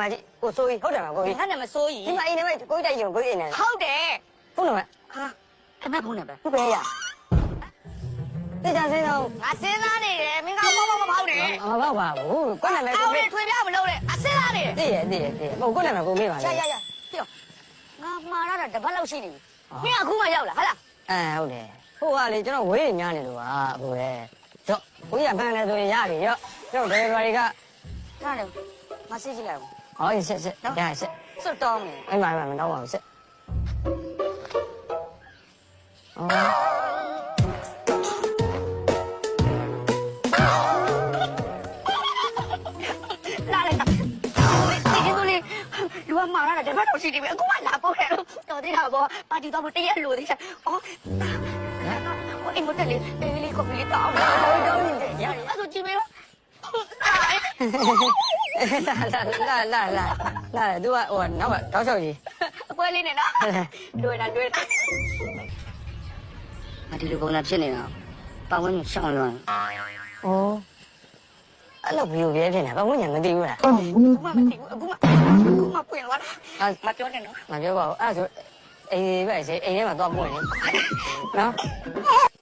မကြီးကိုစိုးကြီးဟုတ်တယ်မကိုကြီးငါနဲ့မစိုးရီဒီမှာအိမ်ထဲမှာကိုကြီးတိုက်ရုံကိုကြီးအိမ်ထဲဟုတ်တယ်ဟုတ်တယ်မဟာအမဖုန်းနဲ့ပဲဟုတ်ပဲရတေချာစင်းတော့ငါစဉ်းစားနေတယ်မင်းကမောမောမဖောက်နဲ့မဟုတ်ပါဘူးကိုနာမည်အောကိုင်လေထွေပြမလုပ်နဲ့အစဉ်းစားနေတယ်သိရသိရသိရမဟုတ်ကိုနာမည်ကိုမေးပါရလေရရပြောငါမှားရတာတပတ်လောက်ရှိနေပြီမင်းအခုမှရောက်လာဟာလားအဲဟုတ်တယ်ဟိုကလေကျွန်တော်ဝေးနေများနေလို့ပါဟိုလေတော့ကိုကြီးကမှန်တယ်ဆိုရင်ရပြီရောကျွန်တော်ဒေဝရီကနားလေမစစ်ကြည့်လိုက်အောင် ဟောဆက်ဆက်ရဆက်စွတ်တောင်းနေအဲ့မှာမတော့ပါဘူးဆက်အော်လာလိုက်တာဒီကင်းတို့လေးလူကမှားရတာတပတ်လောက်ရှိနေပြီအခုမှလာပို့တယ်တော်သေးတာပေါ့ပါတီတော့တရက်လို့သေးချာအော်အိမ်မတက်လေအေးလေးကိုလေးတောင်းတော့တော့နေတယ်ရတယ်အဲ့ဆိုကြည့်မေးတော့ လာလာလာလာလာသူကဟိုနောက်ကတောက်လျှောက်ကြီးအကွဲလေးနဲ့နော်တွေ့တာတွေ့တာမဒီလိုပုံစံဖြစ်နေတာပတ်ဝန်းကျင်ရှောင်းလွန်။အော်အဲ့လိုဘီယိုပြဲဖြစ်နေတာဘာမှညာမသိဘူးလားအခုမှမသိဘူးအခုမှအခုမှပွင့်သွားတာ။အာမပြောနဲ့နော်မပြောပါဘူး။အဲ့ဒါဆိုအိမ်ပဲစေအိမ်ထဲမှာသွားပွင့်နေ။နော်